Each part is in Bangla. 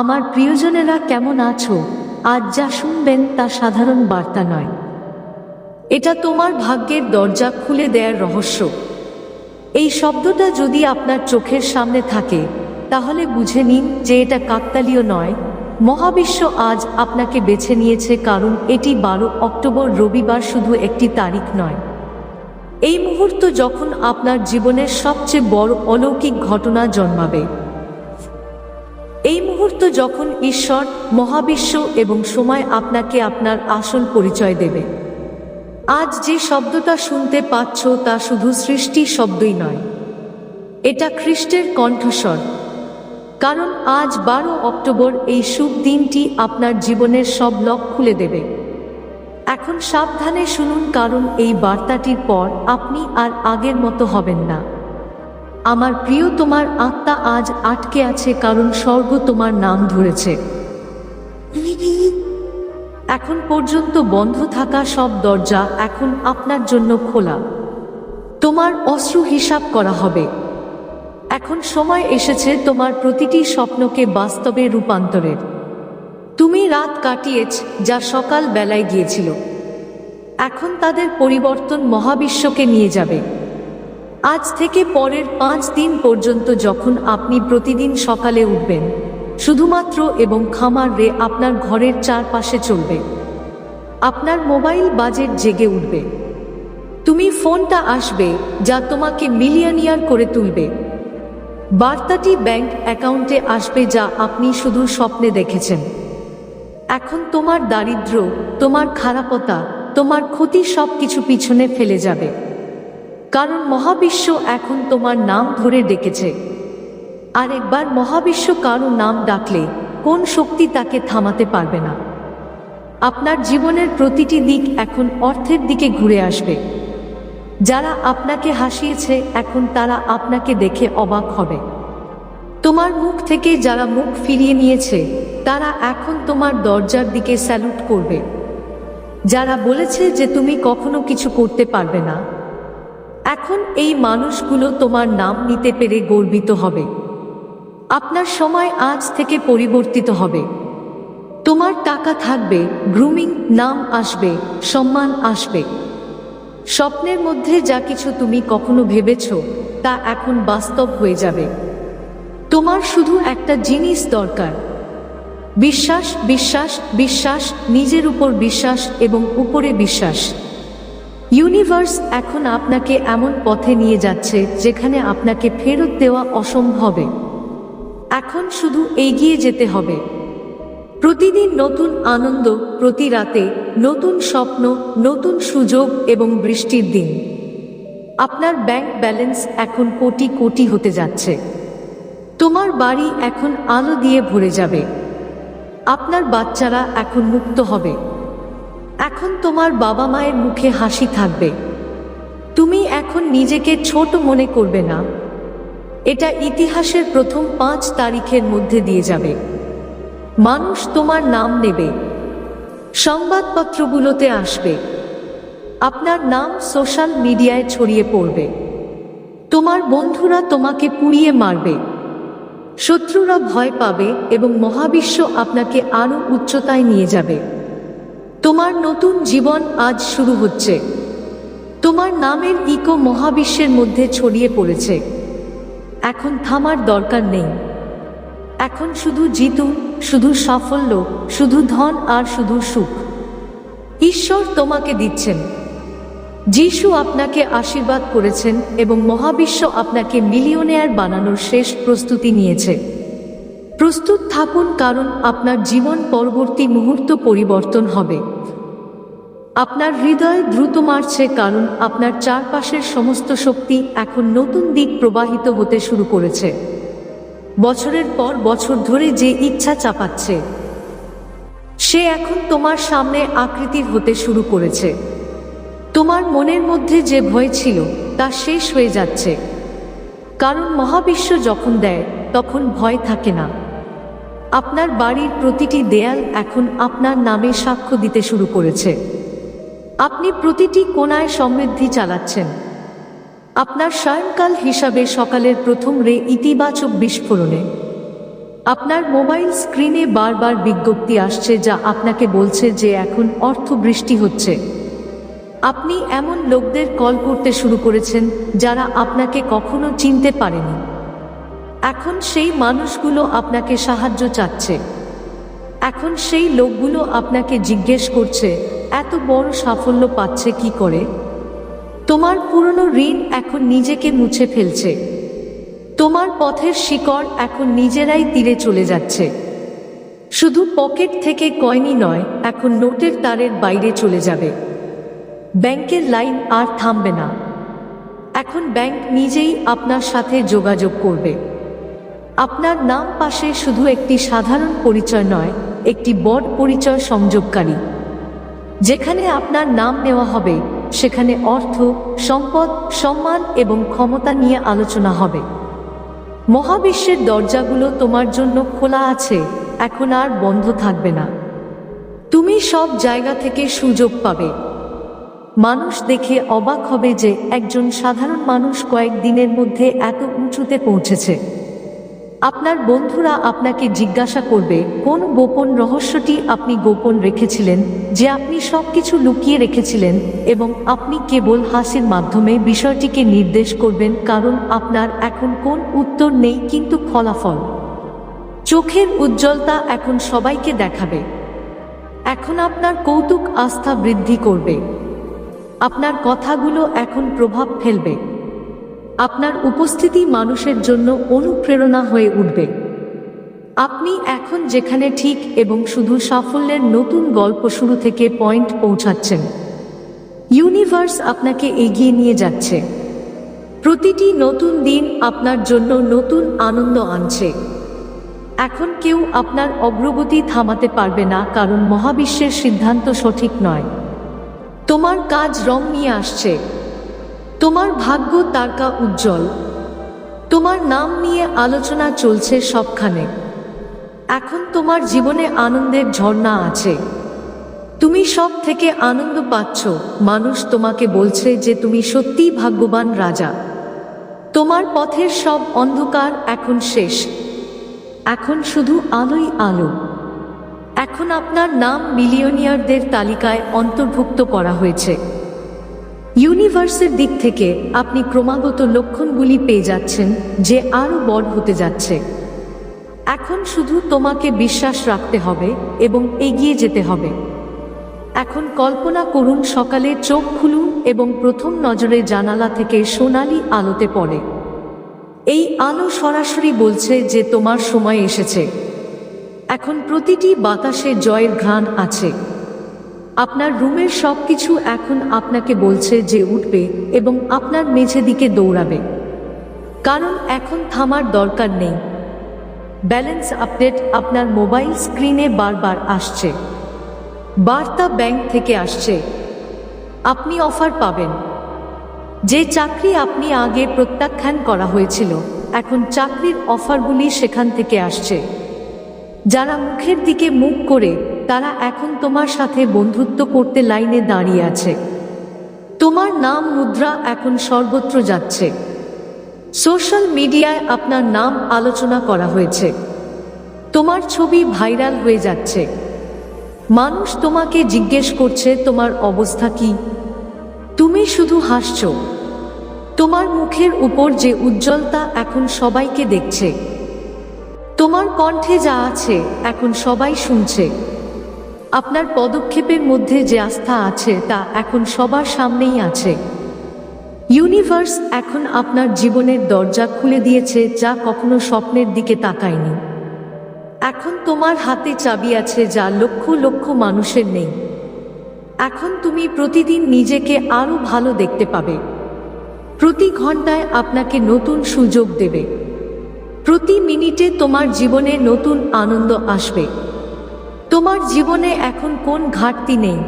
আমার প্রিয়জনেরা কেমন আছো? আজ যা শুনবেন তা সাধারণ বার্তা নয়। এটা তোমার ভাগ্যের দরজা খুলে দেয়ার রহস্য। এই শব্দটা যদি আপনার চোখের সামনে থাকে, তাহলে বুঝে নিন যে এটা কাকতালীয় নয়। মহাবিশ্ব আজ আপনাকে বেছে নিয়েছে কারণ এটি বারো অক্টোবর রবিবার শুধু একটি তারিখ নয়। এই মুহূর্ত যখন আপনার জীবনের সবচেয়ে বড় অলৌকিক ঘটনা জন্মাবে। এই মুহূর্ত যখন ঈশ্বর, মহাবিশ্ব এবং সময় আপনাকে আপনার আসল পরিচয় দেবে। আজ যে শব্দটা শুনতে পাচ্ছ তা শুধু সৃষ্টি শব্দই নয়। এটা খ্রিস্টের কণ্ঠস্বর। কারণ আজ বারো অক্টোবর এই শুভ দিনটি আপনার জীবনের সব লক খুলে দেবে। এখন সাবধানে শুনুন কারণ এই বার্তাটির পর আপনি আর আগের মতো হবেন না। আমার প্রিয় তোমার আত্মা আজ আটকে আছে, কারণ স্বর্গ তোমার নাম ধরেছে। এখন পর্যন্ত বন্ধ থাকা সব দরজা এখন আপনার জন্য খোলা। তোমার অশ্রু হিসাব করা হবে। এখন সময় এসেছে তোমার প্রতিটি স্বপ্নকে বাস্তবে রূপান্তরের তুমি রাত কাটিয়েছ, যা সকাল বেলায় গিয়েছিল। এখন তাদের পরিবর্তন মহাবিশ্বকে নিয়ে যাবে। আজ থেকে পরের পাঁচ দিন পর্যন্ত যখন আপনি প্রতিদিন সকালে উঠবেন, শুধুমাত্র এবং খামার রে আপনার ঘরের চারপাশে চলবে। আপনার মোবাইল বাজেট জেগে উঠবে। তুমি ফোনটা আসবে যা তোমাকে মিলিয়নিয়ার করে তুলবে। বার্তাটি ব্যাংক অ্যাকাউন্টে আসবে যা আপনি শুধু স্বপ্নে দেখেছেন। এখন তোমার দারিদ্র, তোমার খারাপতা, তোমার ক্ষতি সব কিছু পিছনে ফেলে যাবে। কারণ মহাবিশ্ব এখন তোমার নাম ধরে ডেকেছে। আর একবার মহাবিশ্ব কারও নাম ডাকলে কোন শক্তি তাকে থামাতে পারবে না। আপনার জীবনের প্রতিটি দিক এখন অর্থের দিকে ঘুরে আসবে। যারা আপনাকে হাসিয়েছে, এখন তারা আপনাকে দেখে অবাক হবে। তোমার মুখ থেকে যারা মুখ ফিরিয়ে নিয়েছে, তারা এখন তোমার দরজার দিকে স্যালুট করবে। যারা বলেছে যে তুমি কখনো কিছু করতে পারবে না এখন এই মানুষগুলো তোমার নাম নিতে পেরে গর্বিত হবে। আপনার সময় আজ থেকে পরিবর্তিত হবে। তোমার টাকা থাকবে, গ্রুমিং, নাম আসবে, সম্মান আসবে। স্বপ্নের মধ্যে যা কিছু তুমি কখনো ভেবেছ, তা এখন বাস্তব হয়ে যাবে। তোমার শুধু একটা জিনিস দরকার। বিশ্বাস বিশ্বাস বিশ্বাস, নিজের উপর বিশ্বাস এবং উপরে বিশ্বাস। ইউনিভার্স এখন আপনাকে এমন পথে নিয়ে যাচ্ছে যেখানে আপনাকে ফেরত দেওয়া অসম্ভবে। এখন শুধু এগিয়ে যেতে হবে। প্রতিদিন নতুন আনন্দ, প্রতি রাতে নতুন স্বপ্ন, নতুন সুযোগ এবং বৃষ্টির দিন। আপনার ব্যাংক ব্যালেন্স এখন কোটি কোটি হতে যাচ্ছে। তোমার বাড়ি এখন আলো দিয়ে ভরে যাবে। আপনার বাচ্চারা এখন মুক্ত হবে। এখন তোমার বাবা মায়ের মুখে হাসি থাকবে। তুমি এখন নিজেকে ছোট মনে করবে না। এটা ইতিহাসের প্রথম পাঁচ তারিখের মধ্যে দিয়ে যাবে। মানুষ তোমার নাম নেবে। সংবাদপত্রগুলোতে আসবে। আপনার নাম সোশ্যাল মিডিয়ায় ছড়িয়ে পড়বে। তোমার বন্ধুরা তোমাকে পুড়িয়ে মারবে। শত্রুরা ভয় পাবে এবং মহাবিশ্ব আপনাকে আরও উচ্চতায় নিয়ে যাবে। তোমার নতুন জীবন আজ শুরু হচ্ছে। তোমার নামের ইকো মহাবিশ্বের মধ্যে ছড়িয়ে পড়েছে। এখন থামার দরকার নেই। এখন শুধু জিতু, শুধু সাফল্য, শুধু ধন আর শুধু সুখ। ঈশ্বর তোমাকে দিচ্ছেন। যিশু আপনাকে আশীর্বাদ করেছেন এবং মহাবিশ্ব আপনাকে মিলিয়নেয়ার বানানোর শেষ প্রস্তুতি নিয়েছে। প্রস্তুত থাকুন কারণ আপনার জীবন পরবর্তী মুহূর্ত পরিবর্তন হবে। আপনার হৃদয় দ্রুত মারছে কারণ আপনার চারপাশের সমস্ত শক্তি এখন নতুন দিক প্রবাহিত হতে শুরু করেছে। বছরের পর বছর ধরে যে ইচ্ছা চাপাচ্ছে, সে এখন তোমার সামনে আকৃতির হতে শুরু করেছে। তোমার মনের মধ্যে যে ভয় ছিল, তা শেষ হয়ে যাচ্ছে। কারণ মহাবিশ্ব যখন দেয়, তখন ভয় থাকে না। আপনার বাড়ির প্রতিটি দেয়াল এখন আপনার নামে সাক্ষ্য দিতে শুরু করেছে। আপনি প্রতিটি কোনায় সমৃদ্ধি চালাচ্ছেন। আপনার সায়ংকাল হিসাবে সকালের প্রথম রে ইতিবাচক বিস্ফোরণে। আপনার মোবাইল স্ক্রিনে বারবার বিজ্ঞপ্তি আসছে যা আপনাকে বলছে যে এখন অর্থ বৃষ্টি হচ্ছে। আপনি এমন লোকদের কল করতে শুরু করেছেন যারা আপনাকে কখনো চিনতে পারেনি। এখন সেই মানুষগুলো আপনাকে সাহায্য চাচ্ছে। এখন সেই লোকগুলো আপনাকে জিজ্ঞেস করছে, এত বড় সাফল্য পাচ্ছে কি করে? তোমার পুরনো ঋণ এখন নিজেকে মুছে ফেলছে। তোমার পথের শিকড় এখন নিজেরাই তীরে চলে যাচ্ছে। শুধু পকেট থেকে কয়নি নয়, এখন নোটের তারের বাইরে চলে যাবে। ব্যাংকের লাইন আর থামবে না। এখন ব্যাংক নিজেই আপনার সাথে যোগাযোগ করবে। আপনার নাম পাশে শুধু একটি সাধারণ পরিচয় নয়, একটি বড় পরিচয় সংযোগকারী। যেখানে আপনার নাম নেওয়া হবে, সেখানে অর্থ, সম্পদ, সম্মান এবং ক্ষমতা নিয়ে আলোচনা হবে। মহাবিশ্বের দরজাগুলো তোমার জন্য খোলা আছে, এখন আর বন্ধ থাকবে না। তুমি সব জায়গা থেকে সুযোগ পাবে। মানুষ দেখে অবাক হবে যে একজন সাধারণ মানুষ কয়েক দিনের মধ্যে এত উঁচুতে পৌঁছেছে। আপনার বন্ধুরা আপনাকে জিজ্ঞাসা করবে, কোন গোপন রহস্যটি আপনি গোপন রেখেছিলেন, যে আপনি সবকিছু লুকিয়ে রেখেছিলেন, এবং আপনি কেবল হাসির মাধ্যমে বিষয়টিকে নির্দেশ করবেন, কারণ আপনার এখন কোন উত্তর নেই কিন্তু ফলাফল। চোখের উজ্জ্বলতা এখন সবাইকে দেখাবে। এখন আপনার কৌতুক আস্থা বৃদ্ধি করবে। আপনার কথাগুলো এখন প্রভাব ফেলবে। আপনার উপস্থিতি মানুষের জন্য অনুপ্রেরণা হয়ে উঠবে। আপনি এখন যেখানে ঠিক এবং শুধু সাফল্যের নতুন গল্প শুরু থেকে পয়েন্ট পৌঁছাচ্ছেন। ইউনিভার্স আপনাকে এগিয়ে নিয়ে যাচ্ছে। প্রতিটি নতুন দিন আপনার জন্য নতুন আনন্দ আনছে। এখন কেউ আপনার অগ্রগতি থামাতে পারবে না, কারণ মহাবিশ্বের সিদ্ধান্ত সঠিক নয়। তোমার কাজ রং নিয়ে আসছে। তোমার ভাগ্য তারকা উজ্জ্বল। তোমার নাম নিয়ে আলোচনা চলছে সবখানে। এখন তোমার জীবনে আনন্দের ঝর্ণা আছে। তুমি সব থেকে আনন্দ পাচ্ছ, মানুষ তোমাকে বলছে যে তুমি সত্যিই ভাগ্যবান রাজা। তোমার পথের সব অন্ধকার এখন শেষ। এখন শুধু আলোই আলো। এখন আপনার নাম মিলিয়নিয়ারদের তালিকায় অন্তর্ভুক্ত করা হয়েছে। ইউনিভার্সের দিক থেকে আপনি ক্রমাগত লক্ষণগুলি পেয়ে যাচ্ছেন যে আরও বড় হতে যাচ্ছে। এখন শুধু তোমাকে বিশ্বাস রাখতে হবে এবং এগিয়ে যেতে হবে। এখন কল্পনা করুন সকালে চোখ খুলুন এবং প্রথম নজরে জানালা থেকে সোনালি আলোতে পড়ে। এই আলো সরাসরি বলছে যে তোমার সময় এসেছে। এখন প্রতিটি বাতাসে জয়ের ঘ্রাণ আছে। আপনার রুমের সব কিছু এখন আপনাকে বলছে যে উঠবে এবং আপনার মেঝে দিকে দৌড়াবে। কারণ এখন থামার দরকার নেই। ব্যালেন্স আপডেট আপনার মোবাইল স্ক্রিনে বারবার আসছে। বার্তা ব্যাংক থেকে আসছে। আপনি অফার পাবেন। যে চাকরি আপনি আগে প্রত্যাখ্যান করা হয়েছিল, এখন চাকরির অফারগুলি সেখান থেকে আসছে। যারা মুখের দিকে মুখ করে তারা এখন তোমার সাথে বন্ধুত্ব করতে লাইনে দাঁড়িয়ে আছে। তোমার নাম মুদ্রা এখন সর্বত্র যাচ্ছে। সোশ্যাল মিডিয়ায় আপনার নাম আলোচনা করা হয়েছে। তোমার ছবি ভাইরাল হয়ে যাচ্ছে। মানুষ তোমাকে জিজ্ঞেস করছে, তোমার অবস্থা কি? তুমি শুধু হাসছ। তোমার মুখের উপর যে উজ্জ্বলতা এখন সবাইকে দেখছে। তোমার কণ্ঠে যা আছে, এখন সবাই শুনছে। আপনার পদক্ষেপের মধ্যে যে আস্থা আছে তা এখন সবার সামনেই আছে। ইউনিভার্স এখন আপনার জীবনের দরজা খুলে দিয়েছে যা কখনো স্বপ্নের দিকে তাকায়নি। এখন তোমার হাতে চাবি আছে যা লক্ষ লক্ষ মানুষের নেই। এখন তুমি প্রতিদিন নিজেকে আরও ভালো দেখতে পাবে। প্রতি ঘন্টায় আপনাকে নতুন সুযোগ দেবে। প্রতি মিনিটে তোমার জীবনে নতুন আনন্দ আসবে। তোমার জীবনে এখন কোন ঘাটতি নেই?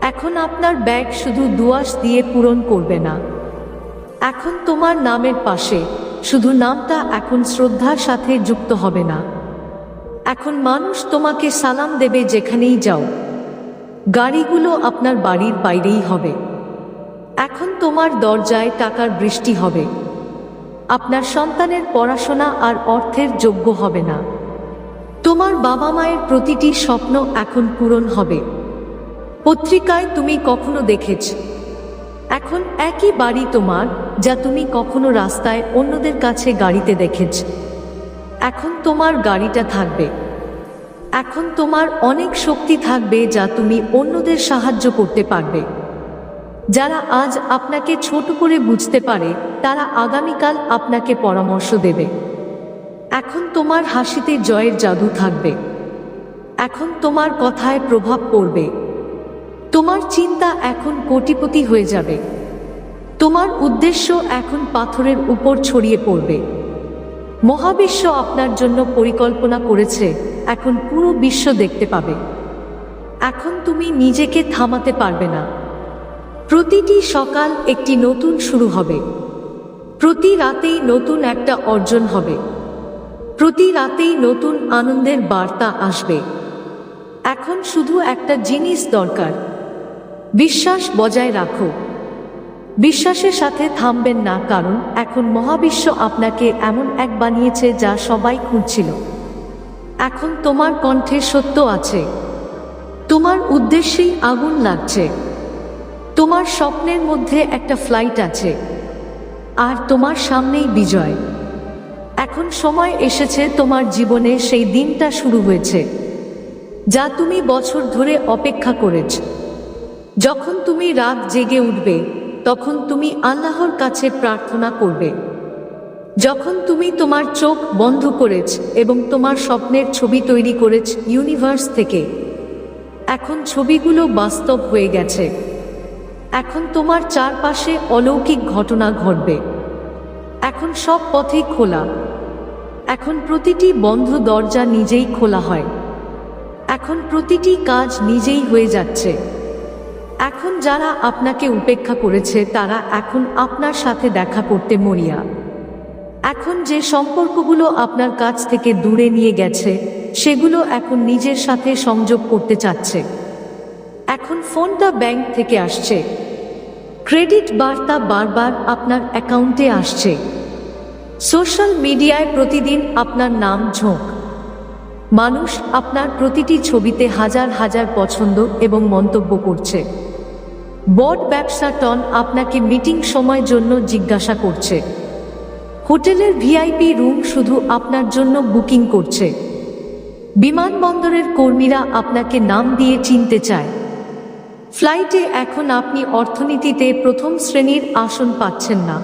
এখন আপনার ব্যাগ শুধু দুয়াস দিয়ে পূরণ করবে না। এখন তোমার নামের পাশে, শুধু নামটা এখন শ্রদ্ধার সাথে যুক্ত হবে না। এখন মানুষ তোমাকে সালাম দেবে যেখানেই যাও। গাড়িগুলো আপনার বাড়ির বাইরেই হবে। এখন তোমার দরজায় টাকার বৃষ্টি হবে। আপনার সন্তানের পড়াশোনা আর অর্থের যোগ্য হবে না। তোমার বাবা মায়ের প্রতিটি স্বপ্ন এখন পূরণ হবে। পত্রিকায় তুমি কখনো দেখেছ। এখন একই বাড়ি তোমার, যা তুমি কখনো রাস্তায় অন্যদের কাছে গাড়িতে দেখেছ। এখন তোমার গাড়িটা থাকবে। এখন তোমার অনেক শক্তি থাকবে যা তুমি অন্যদের সাহায্য করতে পারবে। যারা আজ আপনাকে ছোট করে বুঝতে পারে, তারা আগামীকাল আপনাকে পরামর্শ দেবে। এখন তোমার হাসিতে জয়ের জাদু থাকবে। এখন তোমার কথায় প্রভাব পড়বে। তোমার চিন্তা এখন কোটিপতি হয়ে যাবে। তোমার উদ্দেশ্য এখন পাথরের উপর ছড়িয়ে পড়বে। মহাবিশ্ব আপনার জন্য পরিকল্পনা করেছে, এখন পুরো বিশ্ব দেখতে পাবে। এখন তুমি নিজেকে থামাতে পারবে না। প্রতিটি সকাল একটি নতুন শুরু হবে। প্রতি রাতেই নতুন একটা অর্জন হবে। প্রতি রাতেই নতুন আনন্দের বার্তা আসবে। এখন শুধু একটা জিনিস দরকার। বিশ্বাস বজায় রাখো। বিশ্বাসের সাথে থামবেন না, কারণ এখন মহাবিশ্ব আপনাকে এমন এক বানিয়েছে যা সবাই খুঁজছিল। এখন তোমার কণ্ঠে সত্য আছে। তোমার উদ্দেশ্যেই আগুন লাগছে। তোমার স্বপ্নের মধ্যে একটা ফ্লাইট আছে। আর তোমার সামনেই বিজয়। এখন সময় এসেছে তোমার জীবনে সেই দিনটা শুরু হয়েছে, যা তুমি বছর ধরে অপেক্ষা করেছ। যখন তুমি রাত জেগে উঠবে, তখন তুমি আল্লাহর কাছে প্রার্থনা করবে। যখন তুমি তোমার চোখ বন্ধ করেছ এবং তোমার স্বপ্নের ছবি তৈরি করেছ ইউনিভার্স থেকে, এখন ছবিগুলো বাস্তব হয়ে গেছে। এখন তোমার চারপাশে অলৌকিক ঘটনা ঘটবে। এখন সব পথেই খোলা। এখন প্রতিটি বন্ধ দরজা নিজেই খোলা হয়। এখন প্রতিটি কাজ নিজেই হয়ে যাচ্ছে। এখন যারা আপনাকে উপেক্ষা করেছে, তারা এখন আপনার সাথে দেখা করতে মরিয়া। এখন যে সম্পর্কগুলো আপনার কাছ থেকে দূরে নিয়ে গেছে, সেগুলো এখন নিজের সাথে সংযোগ করতে চাচ্ছে। এখন ফোনটা ব্যাংক থেকে আসছে। ক্রেডিট বার্তা বারবার আপনার অ্যাকাউন্টে আসছে। সোশ্যাল মিডিয়ায় প্রতিদিন আপনার নাম ঝোঁক। মানুষ আপনার প্রতিটি ছবিতে হাজার হাজার পছন্দ এবং মন্তব্য করছে। বট ব্যবসা টন আপনাকে মিটিং সময় জন্য জিজ্ঞাসা করছে। হোটেলের ভিআইপি রুম শুধু আপনার জন্য বুকিং করছে। বিমানবন্দরের কর্মীরা আপনাকে নাম দিয়ে চিনতে চায়। ফ্লাইটে এখন আপনি অর্থনীতিতে প্রথম শ্রেণির আসন পাচ্ছেন না।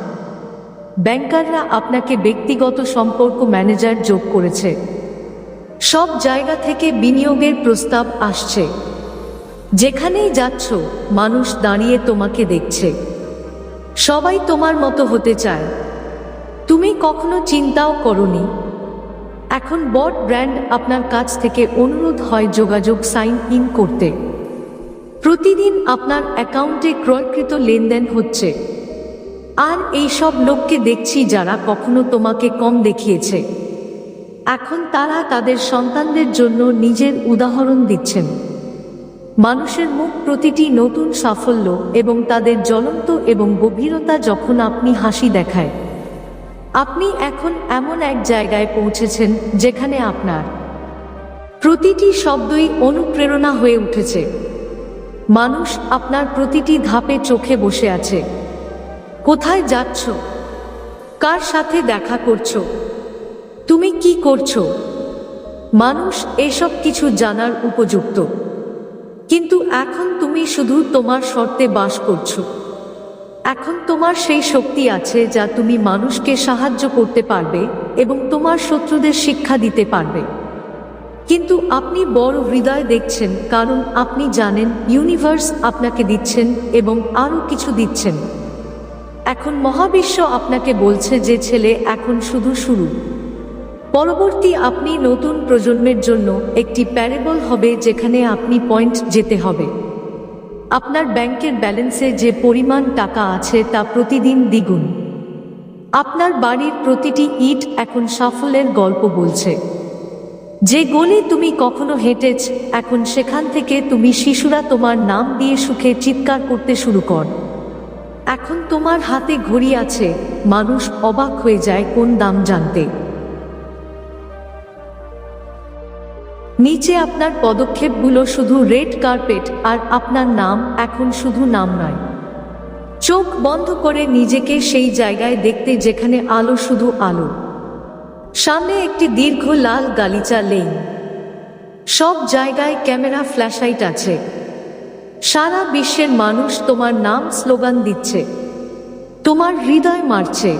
ব্যাংকাররা আপনাকে ব্যক্তিগত সম্পর্ক ম্যানেজার যোগ করেছে। সব জায়গা থেকে বিনিয়োগের প্রস্তাব আসছে। যেখানেই যাচ্ছ, মানুষ দাঁড়িয়ে তোমাকে দেখছে। সবাই তোমার মতো হতে চায়। তুমি কখনো চিন্তাও করনি। এখন বট ব্র্যান্ড আপনার কাছ থেকে অনুরোধ হয় যোগাযোগ সাইন ইন করতে। প্রতিদিন আপনার অ্যাকাউন্টে ক্রয়কৃত লেনদেন হচ্ছে। আর এই সব লোককে দেখছি যারা কখনো তোমাকে কম দেখিয়েছে। এখন তারা তাদের সন্তানদের জন্য নিজের উদাহরণ দিচ্ছেন। মানুষের মুখ প্রতিটি নতুন সাফল্য এবং তাদের জ্বলন্ত এবং গভীরতা যখন আপনি হাসি দেখায়। আপনি এখন এমন এক জায়গায় পৌঁছেছেন যেখানে আপনার প্রতিটি শব্দই অনুপ্রেরণা হয়ে উঠেছে। মানুষ আপনার প্রতিটি ধাপে চোখে বসে আছে। কোথায় যাচ্ছ? কার সাথে দেখা করছ? তুমি কি করছ? মানুষ এসব কিছু জানার উপযুক্ত। কিন্তু এখন তুমি শুধু তোমার শর্তে বাস করছ। এখন তোমার সেই শক্তি আছে যা তুমি মানুষকে সাহায্য করতে পারবে এবং তোমার শত্রুদের শিক্ষা দিতে পারবে। কিন্তু আপনি বড় হৃদয় দেখছেন কারণ আপনি জানেন ইউনিভার্স আপনাকে দিচ্ছেন এবং আরও কিছু দিচ্ছেন। এখন মহাবিশ্ব আপনাকে বলছে যে ছেলে এখন শুধু শুরু। পরবর্তী আপনি নতুন প্রজন্মের জন্য একটি প্যারেবল হবে যেখানে আপনি পয়েন্ট যেতে হবে। আপনার ব্যাংকের ব্যালেন্সে যে পরিমাণ টাকা আছে তা প্রতিদিন দ্বিগুণ। আপনার বাড়ির প্রতিটি ইট এখন সাফল্যের গল্প বলছে। যে গলি তুমি কখনো হেঁটেছ, এখন সেখান থেকে তুমি শিশুরা তোমার নাম দিয়ে সুখে চিৎকার করতে শুরু কর। এখন তোমার হাতে ঘড়ি আছে। মানুষ অবাক হয়ে যায় কোন দাম জানতে। নিচে আপনার পদক্ষেপগুলো শুধু রেড কার্পেট আর আপনার নাম এখন শুধু নাম নয়। চোখ বন্ধ করে নিজেকে সেই জায়গায় দেখতে যেখানে আলো শুধু আলো। সামনে একটি দীর্ঘ লাল গালিচা লেন সব জায়গায় ক্যামেরা ফ্ল্যাশলাইট আছে। সারা বিশ্বের মানুষ তোমার নাম স্লোগান দিচ্ছে। তোমার হৃদয় মারছে।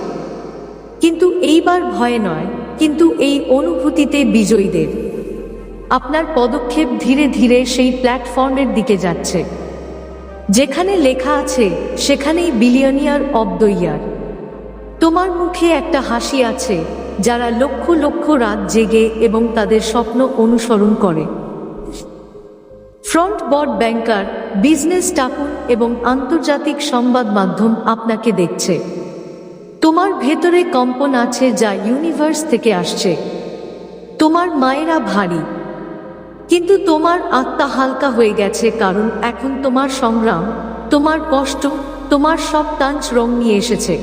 কিন্তু এইবার ভয় নয়, কিন্তু এই অনুভূতিতে বিজয়ীদের। আপনার পদক্ষেপ ধীরে ধীরে সেই প্ল্যাটফর্মের দিকে যাচ্ছে। যেখানে লেখা আছে, সেখানেই বিলিয়নিয়ার অব দ্য ইয়ার তোমার মুখে একটা হাসি আছে, যারা লক্ষ লক্ষ রাত জেগে এবং তাদের স্বপ্ন অনুসরণ করে। ফ্রন্ট বোর্ড ব্যাংকার বিজনেস টাকুন এবং আন্তর্জাতিক সংবাদ মাধ্যম আপনাকে দেখছে। তোমার ভেতরে কম্পন আছে যা ইউনিভার্স থেকে আসছে। তোমার মায়েরা ভারী। কিন্তু তোমার আত্মা হালকা হয়ে গেছে কারণ এখন তোমার সংগ্রাম, তোমার কষ্ট, তোমার সব টাঞ্চ রং নিয়ে এসেছে।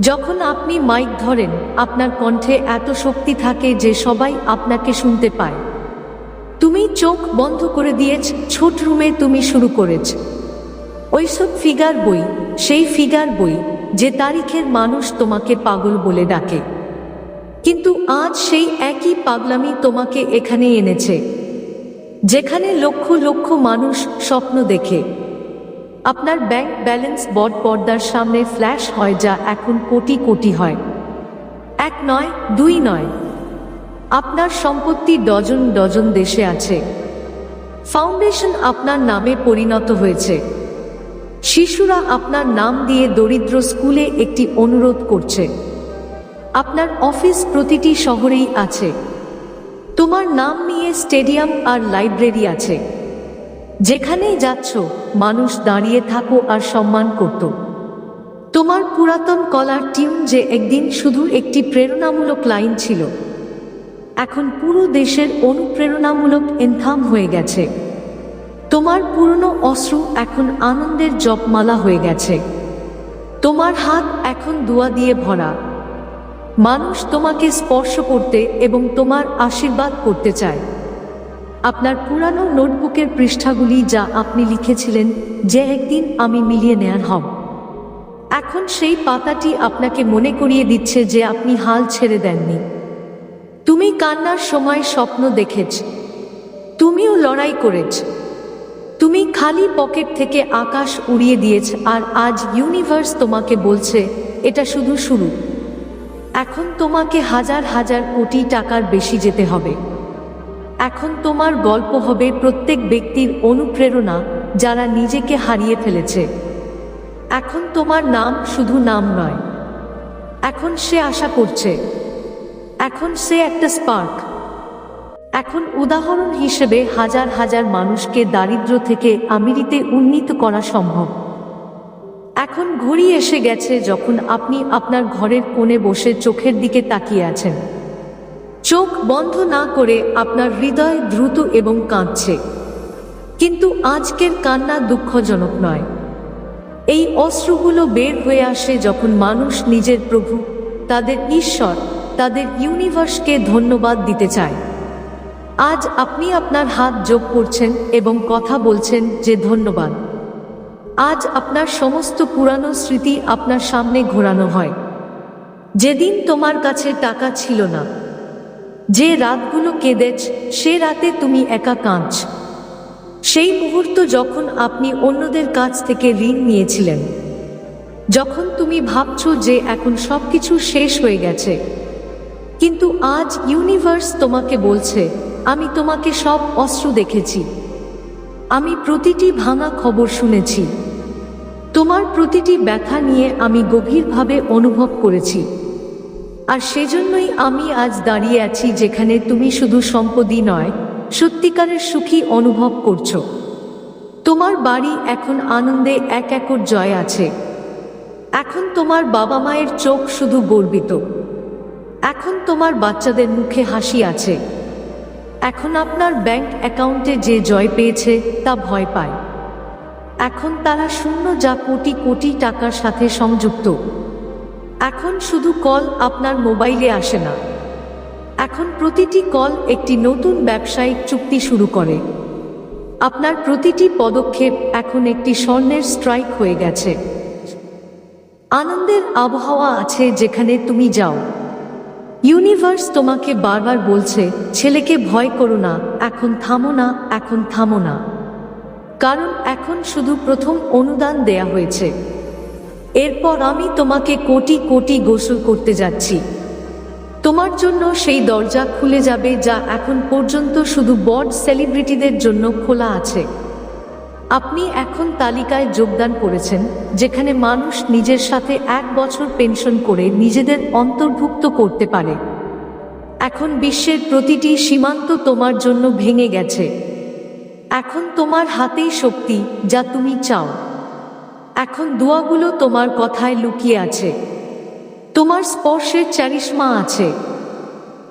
যখন আপনি মাইক ধরেন, আপনার কণ্ঠে এত শক্তি থাকে যে সবাই আপনাকে শুনতে পায়। তুমি চোখ বন্ধ করে দিয়েছ, ছোট রুমে তুমি শুরু করেছ। ওইসব ফিগার বই, সেই ফিগার বই যে তারিখের মানুষ তোমাকে পাগল বলে ডাকে। কিন্তু আজ সেই একই পাগলামি তোমাকে এখানে এনেছে, যেখানে লক্ষ লক্ষ মানুষ স্বপ্ন দেখে। আপনার ব্যাংক ব্যালেন্স বট পর্দার সামনে ফ্ল্যাশ হয় যা এখন কোটি কোটি হয়। এক নয়, দুই নয় আপনার সম্পত্তি ডজন ডজন দেশে আছে। ফাউন্ডেশন আপনার নামে পরিণত হয়েছে। শিশুরা আপনার নাম দিয়ে দরিদ্র স্কুলে একটি অনুরোধ করছে। আপনার অফিস প্রতিটি শহরেই আছে। তোমার নাম নিয়ে স্টেডিয়াম আর লাইব্রেরি আছে। যেখানেই যাচ্ছ, মানুষ দাঁড়িয়ে থাকো আর সম্মান করত। তোমার পুরাতন কলার টিউন যে একদিন শুধু একটি প্রেরণামূলক লাইন ছিল। এখন পুরো দেশের অনুপ্রেরণামূলক এনথাম হয়ে গেছে। তোমার পুরনো অশ্রু এখন আনন্দের জপমালা হয়ে গেছে। তোমার হাত এখন দোয়া দিয়ে ভরা। মানুষ তোমাকে স্পর্শ করতে এবং তোমার আশীর্বাদ করতে চায়। আপনার পুরানো নোটবুকের পৃষ্ঠাগুলি যা আপনি লিখেছিলেন, যে একদিন আমি মিলিয়ে নেয়ার হব। এখন সেই পাতাটি আপনাকে মনে করিয়ে দিচ্ছে যে আপনি হাল ছেড়ে দেননি। তুমি কান্নার সময় স্বপ্ন দেখেছ। তুমিও লড়াই করেছ। তুমি খালি পকেট থেকে আকাশ উড়িয়ে দিয়েছ আর আজ ইউনিভার্স তোমাকে বলছে, এটা শুধু শুরু। এখন তোমাকে হাজার হাজার কোটি টাকার বেশি যেতে হবে। এখন তোমার গল্প হবে প্রত্যেক ব্যক্তির অনুপ্রেরণা যারা নিজেকে হারিয়ে ফেলেছে। এখন তোমার নাম শুধু নাম নয়। এখন সে আশা করছে এখন সে একটা স্পার্ক। এখন উদাহরণ হিসেবে হাজার হাজার মানুষকে দারিদ্র থেকে আমিরিতে উন্নীত করা সম্ভব। এখন ঘড়ি এসে গেছে যখন আপনি আপনার ঘরের কোণে বসে চোখের দিকে তাকিয়ে আছেন। চোখ বন্ধ না করে আপনার হৃদয় দ্রুত এবং কাঁদছে। কিন্তু আজকের কান্না দুঃখজনক নয়। এই অশ্রুগুলো বের হয়ে আসে যখন মানুষ নিজের প্রভু, তাদের ঈশ্বর তাদের ইউনিভার্সকে ধন্যবাদ দিতে চায় আজ আপনি আপনার হাত যোগ করছেন এবং কথা বলছেন যে ধন্যবাদ। আজ আপনার সমস্ত পুরানো স্মৃতি আপনার সামনে ঘোরানো হয়। যেদিন তোমার কাছে টাকা ছিল না, যে রাতগুলো কেঁদেছ, সে রাতে তুমি একা কাঁদছ। সেই মুহূর্ত যখন আপনি অন্যদের কাছ থেকে ঋণ নিয়েছিলেন, যখন তুমি ভাবছ যে এখন সব কিছু শেষ হয়ে গেছে কিন্তু আজ ইউনিভার্স তোমাকে বলছে, আমি তোমাকে সব অস্ত্র দেখেছি। আমি প্রতিটি ভাঙা খবর শুনেছি। তোমার প্রতিটি ব্যথা নিয়ে আমি গভীরভাবে অনুভব করেছি। আর সেজন্যই আমি আজ দাঁড়িয়ে আছি যেখানে তুমি শুধু সম্পদই নয়, সত্যিকারের সুখী অনুভব করছ। তোমার বাড়ি এখন আনন্দে এক একর জয় আছে। এখন তোমার বাবা মায়ের চোখ শুধু গর্বিত। এখন তোমার বাচ্চাদের মুখে হাসি আছে। এখন আপনার ব্যাংক অ্যাকাউন্টে যে জয় পেয়েছে, তা ভয় পায়। এখন তারা শূন্য যা কোটি কোটি টাকার সাথে সংযুক্ত। এখন শুধু কল আপনার মোবাইলে আসে না। এখন প্রতিটি কল একটি নতুন ব্যবসায়িক চুক্তি শুরু করে। আপনার প্রতিটি পদক্ষেপ এখন একটি স্বর্ণের স্ট্রাইক হয়ে গেছে। আনন্দের আবহাওয়া আছে যেখানে তুমি যাও। ইউনিভার্স তোমাকে বারবার বলছে, ছেলেকে ভয় করো না, এখন থামো না, এখন থামো না। কারণ এখন শুধু প্রথম অনুদান দেয়া হয়েছে। এরপর আমি তোমাকে কোটি কোটি গোসল করতে যাচ্ছি। তোমার জন্য সেই দরজা খুলে যাবে যা এখন পর্যন্ত শুধু বড সেলিব্রিটিদের জন্য খোলা আছে। আপনি এখন তালিকায় যোগদান করেছেন, যেখানে মানুষ নিজের সাথে এক বছর পেনশন করে নিজেদের অন্তর্ভুক্ত করতে পারে। এখন বিশ্বের প্রতিটি সীমান্ত তোমার জন্য ভেঙে গেছে। এখন তোমার হাতেই শক্তি, যা তুমি চাও। এখন দোয়াগুলো তোমার কথায় লুকিয়ে আছে। তোমার স্পর্শের চারিসমা আছে।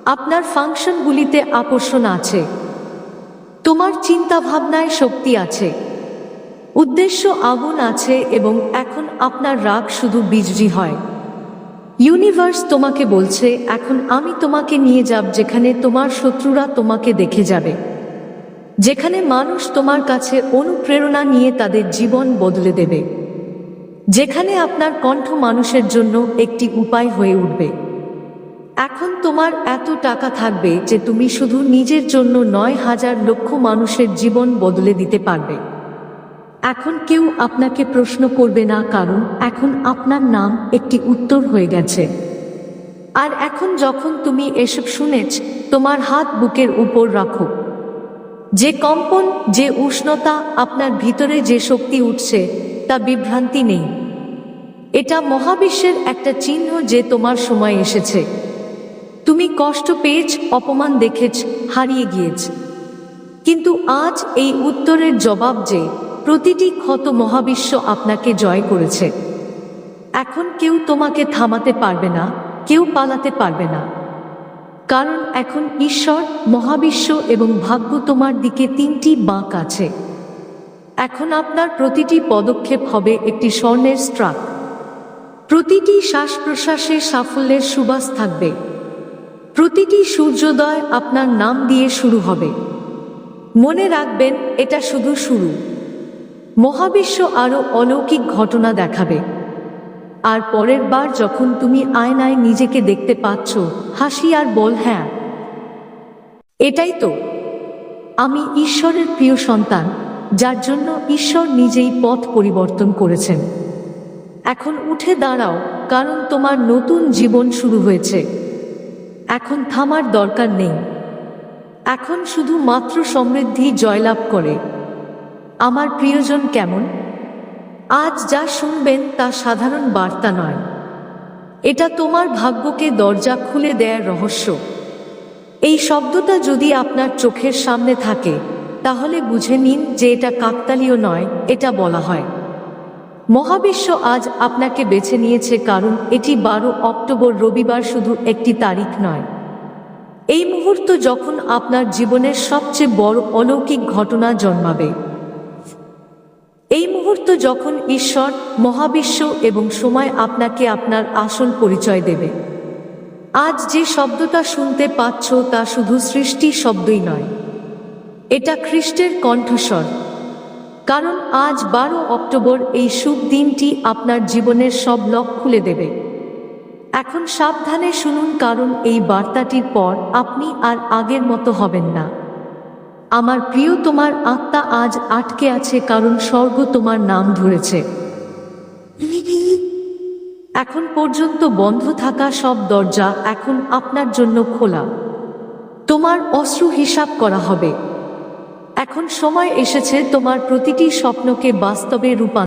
আপনার ফাংশনগুলিতে আকর্ষণ আছে। তোমার চিন্তাভাবনায় শক্তি আছে। উদ্দেশ্য আগুন আছে এবং এখন আপনার রাগ শুধু বিজড়ি হয়। ইউনিভার্স তোমাকে বলছে, এখন আমি তোমাকে নিয়ে যাব যেখানে তোমার শত্রুরা তোমাকে দেখে যাবে। যেখানে মানুষ তোমার কাছে অনুপ্রেরণা নিয়ে তাদের জীবন বদলে দেবে। যেখানে আপনার কণ্ঠ মানুষের জন্য একটি উপায় হয়ে উঠবে। এখন তোমার এত টাকা থাকবে যে তুমি শুধু নিজের জন্য নয় হাজার লক্ষ মানুষের জীবন বদলে দিতে পারবে। এখন কেউ আপনাকে প্রশ্ন করবে না, কারণ এখন আপনার নাম একটি উত্তর হয়ে গেছে। আর এখন যখন তুমি এসব শুনেছ, তোমার হাত বুকের উপর রাখো। যে কম্পন, যে উষ্ণতা আপনার ভিতরে যে শক্তি উঠছে, তা বিভ্রান্তি নেই। এটা মহাবিশ্বের একটা চিহ্ন যে তোমার সময় এসেছে। তুমি কষ্ট পেয়েছ, অপমান দেখেছ, হারিয়ে গিয়েছ। কিন্তু আজ এই উত্তরের জবাব যে প্রতিটি ক্ষত মহাবিশ্ব আপনাকে জয় করেছে। এখন কেউ তোমাকে থামাতে পারবে না, কেউ পালাতে পারবে না। কারণ এখন ঈশ্বর, মহাবিশ্ব এবং ভাগ্য তোমার দিকে তিনটি বাঁক আছে। এখন আপনার প্রতিটি পদক্ষেপ হবে একটি স্বর্ণের স্ট্রাক। প্রতিটি শ্বাস প্রশ্বাসে সাফল্যের সুবাস থাকবে। প্রতিটি সূর্যোদয় আপনার নাম দিয়ে শুরু হবে। মনে রাখবেন, এটা শুধু শুরু। মহাবিশ্ব আরও অলৌকিক ঘটনা দেখাবে। আর পরের বার যখন তুমি আয়নায় নিজেকে দেখতে পাচ্ছ, হাসি আর বল হ্যাঁ। এটাই তো। আমি ঈশ্বরের প্রিয় সন্তান, যার জন্য ঈশ্বর নিজেই পথ পরিবর্তন করেছেন। এখন উঠে দাঁড়াও, কারণ তোমার নতুন জীবন শুরু হয়েছে। এখন থামার দরকার নেই। এখন শুধু মাত্র সমৃদ্ধি জয়লাভ করে। আমার প্রিয়জন কেমন? আজ যা শুনবেন তা সাধারণ বার্তা নয়। এটা তোমার ভাগ্যকে দরজা খুলে দেয়ার রহস্য। এই শব্দটা যদি আপনার চোখের সামনে থাকে, তাহলে বুঝে নিন যে এটা কাকতালীয় নয়, এটা বলা হয়। মহাবিশ্ব আজ আপনাকে বেছে নিয়েছে কারণ এটি বারো অক্টোবর রবিবার শুধু একটি তারিখ নয়। এই মুহূর্ত যখন আপনার জীবনের সবচেয়ে বড় অলৌকিক ঘটনা জন্মাবে। এই মুহূর্ত যখন ঈশ্বর, মহাবিশ্ব এবং সময় আপনাকে আপনার আসল পরিচয় দেবে। আজ যে শব্দটা শুনতে পাচ্ছ তা শুধু সৃষ্টি শব্দই নয়। এটা খ্রিস্টের কণ্ঠস্বর। কারণ আজ বারো অক্টোবর এই শুভ দিনটি আপনার জীবনের সব লক খুলে দেবে। এখন সাবধানে শুনুন কারণ এই বার্তাটির পর আপনি আর আগের মতো হবেন না। আমার প্রিয় তোমার আত্মা আজ আটকে আছে, কারণ স্বর্গ তোমার নাম ধরেছে। এখন পর্যন্ত বন্ধ থাকা সব দরজা এখন আপনার জন্য খোলা। তোমার অশ্রু হিসাব করা হবে। এখন সময় এসেছে তোমার প্রতিটি স্বপ্নকে বাস্তবে রূপান্তর